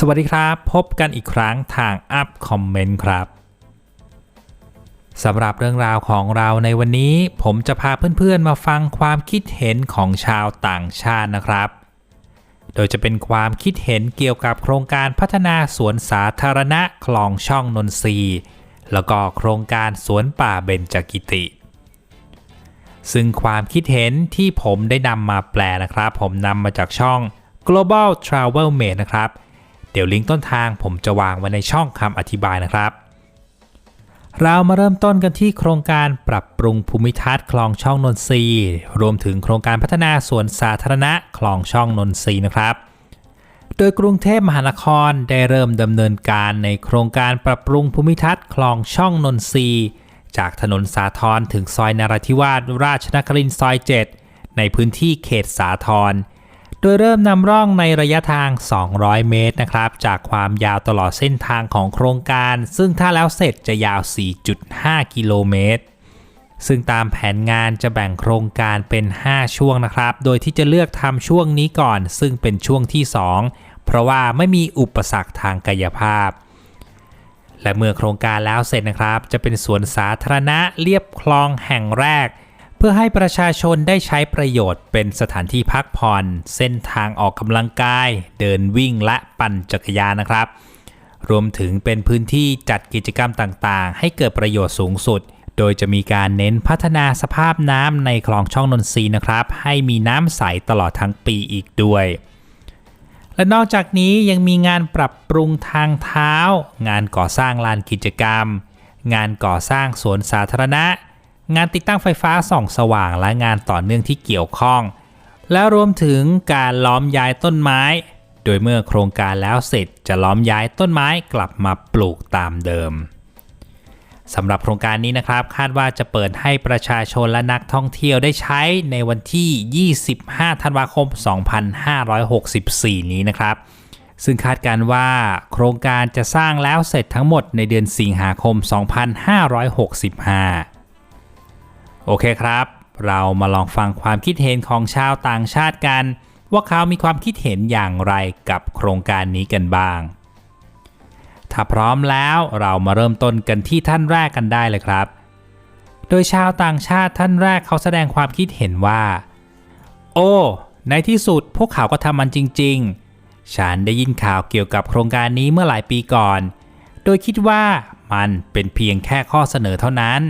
สวัสดีครับ พบกันอีกครั้งทางอัพคอมเมนต์ครับสำหรับเรื่องราวของเราในวันนี้ ผมจะพาเพื่อนๆมาฟังความคิดเห็นของชาวต่างชาตินะครับ โดยจะเป็นความคิดเห็นเกี่ยวกับโครงการพัฒนาสวนสาธารณะคลองช่องนนทรีแล้วก็โครงการสวนป่าเบญจกิติ ซึ่งความคิดเห็นที่ผมได้นำมาแปลนะครับ ผมนำมาจากช่อง global travel mate นะครับ ดี๋ยวลิงก์ต้นทางผมจะวางไว้ในช่องคำอธิบายนะครับ เรามาเริ่มต้นกันที่โครงการปรับปรุงภูมิทัศน์คลองช่องนนทรีย์รวมถึงโครงการพัฒนาสวนสาธารณะคลองช่องนนทรีย์นะครับโดยกรุงเทพมหานครได้เริ่มดำเนินการในโครงการปรับปรุงภูมิทัศน์คลองช่องนนทรีย์จากถนนสาทรถึงซอยนราธิวาสราชนครินทร์ซอย 7 ในพื้นที่เขตสาทร ดยเริ่มนำร่องในระยะทาง 200 เมตรนะครับ จากความยาวตลอดเส้นทางของโครงการ ซึ่งถ้าแล้วเสร็จจะยาว 4.5 กิโลเมตร ซึ่งตามแผนงานจะแบ่งโครงการเป็น 5 ช่วงนะครับ โดยที่จะเลือกทำช่วงนี้ก่อน ซึ่งเป็นช่วงที่ 2 เพราะว่าไม่มีอุปสรรคทางกายภาพ และเมื่อโครงการแล้วเสร็จนะครับ จะเป็นสวนสาธารณะเรียบคลองแห่งแรก เพื่อให้ประชาชนได้ใช้ประโยชน์เป็นสถานที่พักผ่อน เส้นทางออกกำลังกาย เดินวิ่งและปั่นจักรยานนะครับ รวมถึงเป็นพื้นที่จัดกิจกรรมต่างๆ ให้เกิดประโยชน์สูงสุด โดยจะมีการเน้นพัฒนาสภาพน้ำในคลองช่องนนทรีนะครับ ให้มีน้ำใสตลอดทั้งปีอีกด้วยและนอกจากนี้ยังมีงานปรับปรุงทางเท้า งานก่อสร้างลานกิจกรรม งานก่อสร้างสวนสาธารณะ งานติดตั้งไฟฟ้าส่องสว่างและงานต่อเนื่องที่เกี่ยวข้อง และรวมถึงการล้อมย้ายต้นไม้ โดยเมื่อโครงการแล้วเสร็จจะล้อมย้ายต้นไม้กลับมาปลูกตามเดิมสำหรับโครงการนี้นะครับ คาดว่าจะเปิดให้ประชาชนและนักท่องเที่ยวได้ใช้ในวันที่ 25 ธันวาคม 2564 นี้นะครับ ซึ่งคาดการว่าโครงการจะสร้างแล้วเสร็จทั้งหมดในเดือนสิงหาคม 2565 โอเคครับ เรามาลองฟังความคิดเห็นของชาวต่างชาติกัน ว่าเขามีความคิดเห็นอย่างไรกับโครงการนี้กันบ้าง ถ้าพร้อมแล้วเรามาเริ่มต้นกันที่ท่านแรกกันได้เลยครับ โดยชาวต่างชาติท่านแรกเขาแสดงความคิดเห็นว่า โอ้ ในที่สุดพวกเขาก็ทำมันจริง ๆ ฉันได้ยินข่าวเกี่ยวกับโครงการนี้เมื่อหลายปีก่อน โดยคิดว่ามันเป็นเพียงแค่ข้อเสนอเท่านั้น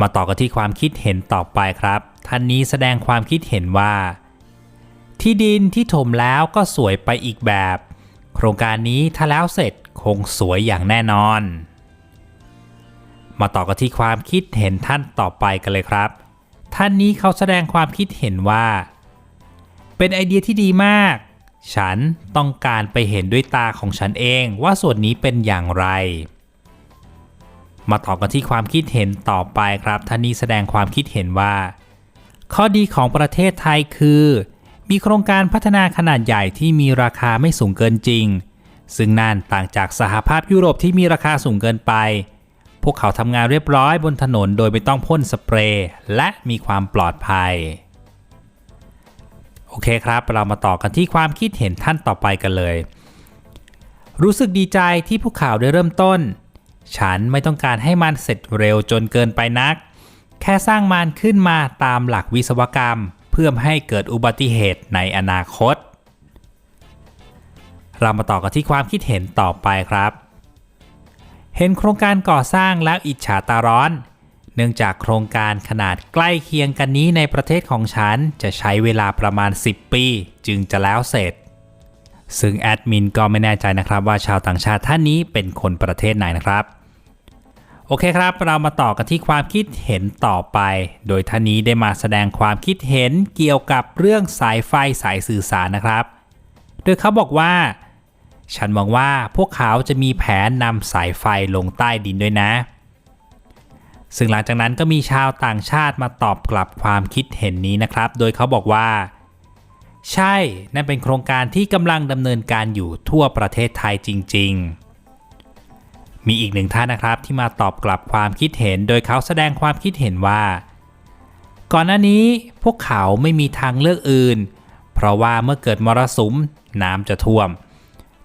มาต่อกันที่ความคิดเห็นต่อไปครับ ท่านนี้แสดงความคิดเห็นว่า ที่ดินที่ถมแล้วก็สวยไปอีกแบบ โครงการนี้ถ้าแล้วเสร็จคงสวยอย่างแน่นอน มาต่อกันที่ความคิดเห็นท่านต่อไปกันเลยครับ ท่านนี้เขาแสดงความคิดเห็นว่า เป็นไอเดียที่ดีมาก ฉันต้องการไปเห็นด้วยตาของฉันเองว่าส่วนนี้เป็นอย่างไร มาต่อกันที่ความคิดเห็นต่อไปครับท่านนี้แสดงความคิดเห็นว่า ข้อดีของประเทศไทยคือ มีโครงการพัฒนาขนาดใหญ่ที่มีราคาไม่สูงเกินจริง ซึ่งนั่นต่างจากสหภาพยุโรปที่มีราคาสูงเกินไป พวกเขาทำงานเรียบร้อยบนถนนโดยไม่ต้องพ่นสเปรย์และมีความปลอดภัย โอเคครับ เรามาต่อกันที่ความคิดเห็นท่านต่อไปกันเลย รู้สึกดีใจที่พวกเขาได้เริ่มต้น ฉันไม่ต้องการให้มันเสร็จเร็วจนเกินไปนัก แค่สร้างมันขึ้นมาตามหลักวิศวกรรม เพื่อให้เกิดอุบัติเหตุในอนาคต เรามาต่อกันที่ความคิดเห็นต่อไปครับ เห็นโครงการก่อสร้างแล้วอิจฉาตาร้อน เนื่องจากโครงการขนาดใกล้เคียงกันนี้ในประเทศของฉันจะใช้เวลาประมาณ 10 ปี จึงจะแล้วเสร็จซึ่งแอดมินก็ไม่แน่ใจนะครับว่าชาวต่างชาติท่านนี้เป็นคนประเทศไหนนะครับ โอเคครับ เรามาต่อกันที่ความคิดเห็นต่อไป โดยท่านนี้ได้มาแสดงความคิดเห็นเกี่ยวกับเรื่องสายไฟสายสื่อสารนะครับ โดยเขาบอกว่า ฉันมองว่าพวกเขาจะมีแผนนำสายไฟลงใต้ดินด้วยนะ ซึ่งหลังจากนั้นก็มีชาวต่างชาติมาตอบกลับความคิดเห็นนี้นะครับ โดยเขาบอกว่า ใช่ นั่นเป็นโครงการที่กำลังดำเนินการอยู่ทั่วประเทศไทยจริง ๆ มีอีกหนึ่งท่านนะครับที่มาตอบกลับความคิดเห็น โดยเขาแสดงความคิดเห็นว่า ก่อนหน้านี้พวกเขาไม่มีทางเลือกอื่น เพราะว่าเมื่อเกิดมรสุมน้ำจะท่วม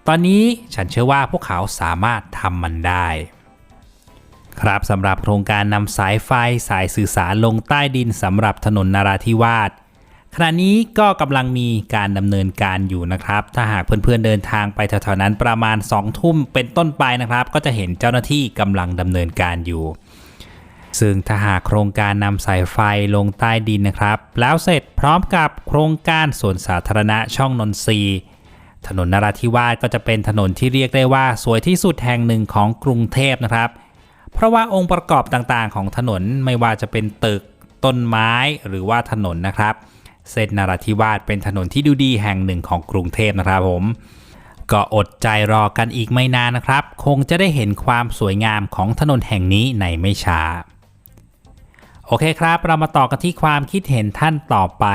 ตอนนี้ฉันเชื่อว่าพวกเขาสามารถทำมันได้ ครับสำหรับโครงการนำสายไฟสายสื่อสารลงใต้ดินสำหรับถนนนาราธิวาส ขณะนี้ก็กำลังมีการดำเนินการอยู่นะครับ ถ้าหากเพื่อนๆเดินทางไปแถวๆนั้นประมาณ 2 ทุ่มเป็นต้นไปนะครับ ก็จะเห็นเจ้าหน้าที่กำลังดำเนินการอยู่ ซึ่งถ้าหากโครงการนำสายไฟลงใต้ดินนะครับ แล้วเสร็จพร้อมกับโครงการสวนสาธารณะช่องนนทรีถนนนราธิวาสก็จะเป็นถนนที่เรียกได้ว่าสวยที่สุดแห่งหนึ่งของกรุงเทพนะครับ เพราะว่าองค์ประกอบต่างๆ ของถนนไม่ว่าจะเป็นตึก ต้นไม้หรือว่าถนนนะครับ เส้นนราธิวาสเป็นถนนที่ดูดีแห่งหนึ่งของกรุงเทพนะครับผม ก็อดใจรอกันอีกไม่นานนะครับ คงจะได้เห็นความสวยงามของถนนแห่งนี้ในไม่ช้า โอเคครับ เรามาต่อกันที่ความคิดเห็นท่านต่อไป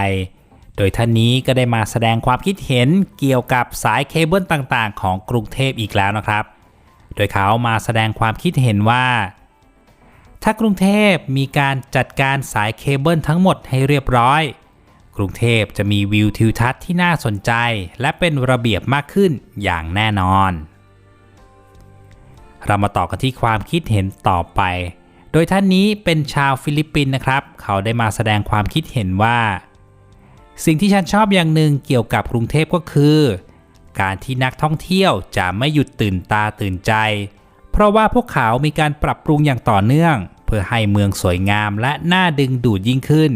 โดยท่านนี้ก็ได้มาแสดงความคิดเห็นเกี่ยวกับสายเคเบิลต่างๆ ของกรุงเทพอีกแล้วนะครับ โดยเขามาแสดงความคิดเห็นว่าถ้ากรุงเทพมีการจัดการสายเคเบิลทั้งหมดให้เรียบร้อย กรุงเทพจะมีวิวทิวทัศน์ที่น่าสนใจ และเป็นระเบียบมากขึ้นอย่างแน่นอน เรามาต่อกันที่ความคิดเห็นต่อไป โดยท่านนี้เป็นชาวฟิลิปปินส์นะครับ เขาได้มาแสดงความคิดเห็นว่า สิ่งที่ฉันชอบอย่างหนึ่งเกี่ยวกับกรุงเทพก็คือ การที่นักท่องเที่ยวจะไม่หยุดตื่นตาตื่นใจ เพราะว่าพวกเขามีการปรับปรุงอย่างต่อเนื่อง เพื่อให้เมืองสวยงามและน่าดึงดูดยิ่งขึ้น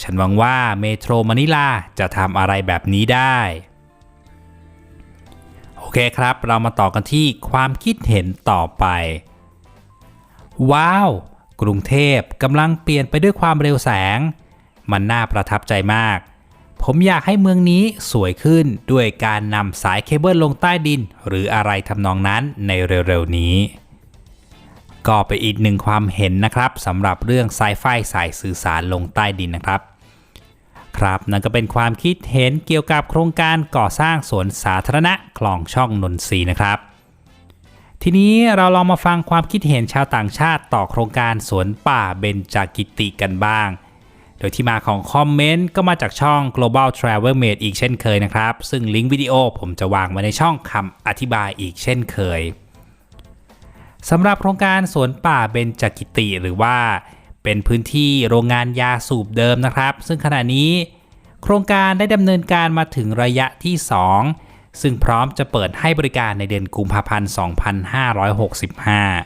ฉันหวังว่าเมโทรมะนิลาจะทำอะไรแบบนี้ได้ โอเคครับ เรามาต่อกันที่ความคิดเห็นต่อไป ว้าว กรุงเทพกำลังเปลี่ยนไปด้วยความเร็วแสง มันน่าประทับใจมาก ผมอยากให้เมืองนี้สวยขึ้นด้วยการนำสายเคเบิลลงใต้ดิน หรืออะไรทำนองนั้นในเร็วๆนี้ ก็ไปนอีกหนึ่งความเห็นนะครับสำหรับเรื่องสายไฟสายสื่อสารลงใต้ดินนะครับ ครับนั่นก็เป็นความคิดเห็นเกี่ยวกับโครงการก่อสร้างสวนสาธารณะคลองช่องนนทรีนะครับ ทีนี้เราลองมาฟังความคิดเห็นชาวต่างชาติต่อโครงการสวนป่าเบญจกิติกันบ้าง โดยที่มาของคอมเมนต์ก็มาจากช่อง global travel mate อีกเช่นเคยนะครับ ซึ่งลิงก์วิดีโอผมจะวางไว้ในช่องคำอธิบายอีกเช่นเคย สำหรับโครงการสวนป่าเบญจกิติหรือว่า เป็นพื้นที่โรงงานยาสูบเดิมนะครับ ซึ่งขณะนี้ โครงการได้ดำเนินการมาถึงระยะที่ 2 ซึ่งพร้อมจะเปิดให้บริการในเดือนกุมภาพันธ์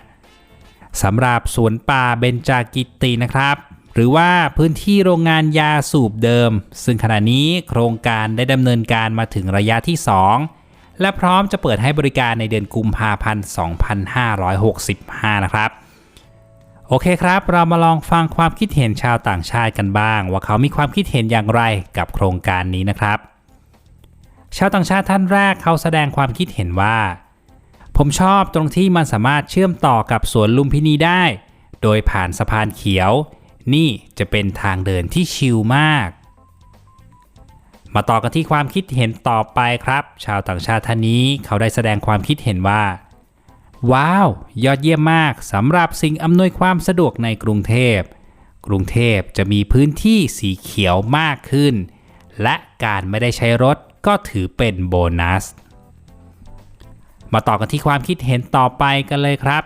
2565 สำหรับสวนป่าเบญจกิตินะครับ หรือว่าพื้นที่โรงงานยาสูบเดิม ซึ่งขณะนี้โครงการได้ดำเนินการมาถึงระยะที่ 2 และพร้อมจะเปิดให้บริการในเดือนกุมภาพันธ์ 2565 นะครับ โอเคครับ เรามาลองฟังความคิดเห็นชาวต่างชาติกันบ้าง ว่าเขามีความคิดเห็นอย่างไรกับโครงการนี้นะครับ ชาวต่างชาติท่านแรกเขาแสดงความคิดเห็นว่า ผมชอบตรงที่มันสามารถเชื่อมต่อกับสวนลุมพินีได้ โดยผ่านสะพานเขียว นี่จะเป็นทางเดินที่ชิลมาก มาต่อกันที่ความคิดเห็นต่อไปครับ ชาวต่างชาติท่านนี้เขาได้แสดงความคิดเห็นว่า ว้าว ยอดเยี่ยมมากสำหรับสิ่งอำนวยความสะดวกในกรุงเทพ กรุงเทพจะมีพื้นที่สีเขียวมากขึ้น และการไม่ได้ใช้รถก็ถือเป็นโบนัส มาต่อกันที่ความคิดเห็นต่อไปกันเลยครับ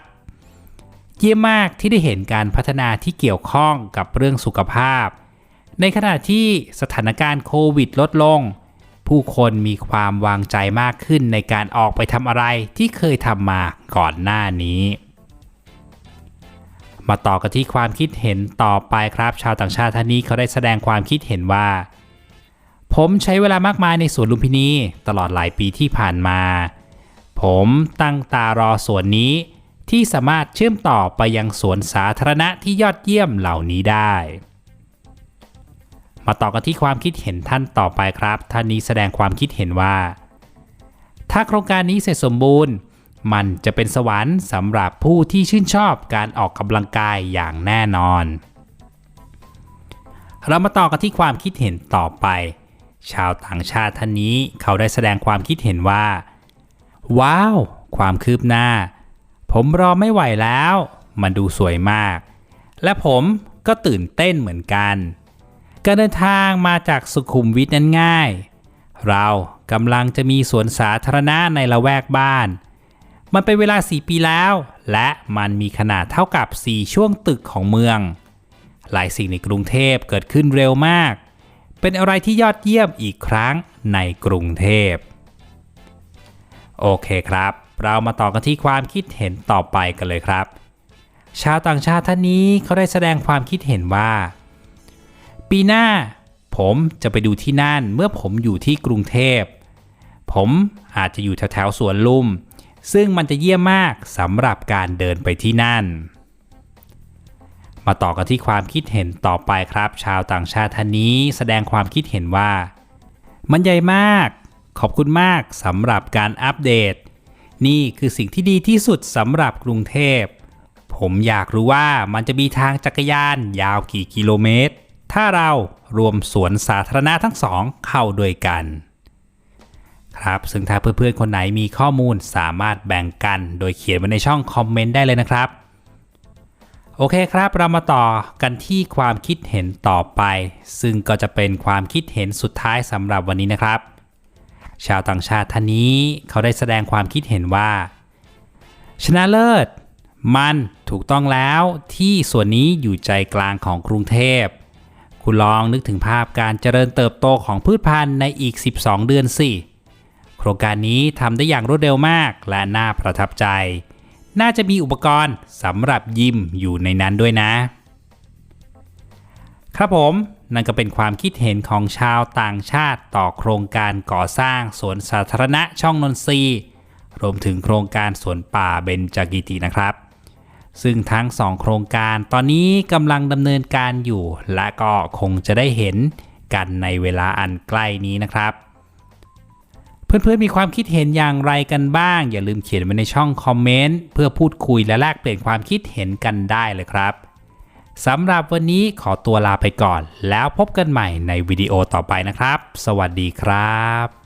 เยี่ยมมากที่ได้เห็นการพัฒนาที่เกี่ยวข้องกับเรื่องสุขภาพ ในขณะที่สถานการณ์โควิดลดลง ผู้คนมีความวางใจมากขึ้นในการออกไปทำอะไรที่เคยทำมาก่อนหน้านี้ มาต่อกันที่ความคิดเห็นต่อไปครับ ชาวต่างชาติท่านนี้เขาได้แสดงความคิดเห็นว่า ผมใช้เวลามากมายในสวนลุมพินีตลอดหลายปีที่ผ่านมา ผมตั้งตารอสวนนี้ที่สามารถเชื่อมต่อไปยังสวนสาธารณะที่ยอดเยี่ยมเหล่านี้ได้ มาต่อกันที่ความคิดเห็นท่านต่อไปครับ ท่านนี้แสดงความคิดเห็นว่า ถ้าโครงการนี้เสร็จสมบูรณ์ มันจะเป็นสวรรค์สำหรับผู้ที่ชื่นชอบการออกกำลังกายอย่างแน่นอน เรามาต่อกันที่ความคิดเห็นต่อไป ชาวต่างชาติท่านนี้เขาได้แสดงความคิดเห็นว่า ว้าว ความคืบหน้า ผมรอไม่ไหวแล้ว มันดูสวยมาก และผมก็ตื่นเต้นเหมือนกัน การเดินทางมาจากสุขุมวิทนั้นง่าย เรากำลังจะมีสวนสาธารณะในละแวกบ้าน มันเป็นเวลา 4 ปีแล้ว และมันมีขนาดเท่ากับ 4 ช่วงตึกของเมือง หลายสิ่งในกรุงเทพเกิดขึ้นเร็วมาก เป็นอะไรที่ยอดเยี่ยมอีกครั้งในกรุงเทพ โอเคครับ เรามาต่อกันที่ความคิดเห็นต่อไปกันเลยครับ ชาวต่างชาติท่านนี้เขาได้แสดงความคิดเห็นว่า ปีหน้า ผมจะไปดูที่นั่นเมื่อผมอยู่ที่กรุงเทพ ผมอาจจะอยู่แถวๆสวนลุม ซึ่งมันจะเยี่ยมมากสำหรับการเดินไปที่นั่น มาต่อกันที่ความคิดเห็นต่อไปครับ ชาวต่างชาติท่านนี้แสดงความคิดเห็นว่า มันใหญ่มาก ขอบคุณมากสำหรับการอัปเดต นี่คือสิ่งที่ดีที่สุดสำหรับกรุงเทพผมอยากรู้ว่ามันจะมีทางจักรยานยาวกี่กิโลเมตร ถ้าเรารวมสวนสาธารณะทั้งสองเข้าด้วยกัน ครับซึ่งถ้าเพื่อนๆคนไหนมีข้อมูลสามารถแบ่งกันโดยเขียนไว้ในช่องคอมเมนต์ได้เลยนะครับโอเคครับเรามาต่อกันที่ความคิดเห็นต่อไป ซึ่งก็จะเป็นความคิดเห็นสุดท้ายสำหรับวันนี้นะครับ ชาวต่างชาติท่านนี้เขาได้แสดงความคิดเห็นว่า ชนะเลิศ มันถูกต้องแล้วที่ส่วนนี้อยู่ใจกลางของกรุงเทพ คุณลองนึกถึงภาพการเจริญเติบโตของพืชพันธุ์ในอีก 12 เดือนสิ โครงการนี้ทำได้อย่างรวดเร็วมากและน่าประทับใจ น่าจะมีอุปกรณ์สำหรับยิมอยู่ในนั้นด้วยนะ ครับผมนั่นก็เป็นความคิดเห็นของชาวต่างชาติต่อโครงการก่อสร้างสวนสาธารณะช่องนนทรีรวมถึงโครงการสวนป่าเบญจกิตินะครับ ซึ่งทั้งสองโครงการตอนนี้กำลังดำเนินการอยู่ และก็คงจะได้เห็นกันในเวลาอันใกล้นี้นะครับ เพื่อนๆมีความคิดเห็นอย่างไรกันบ้าง อย่าลืมเขียนไว้ในช่องคอมเมนต์เพื่อพูดคุยและแลกเปลี่ยนความคิดเห็นกันได้เลยครับสำหรับวันนี้ขอตัวลาไปก่อน แล้วพบกันใหม่ในวิดีโอต่อไปนะครับ สวัสดีครับ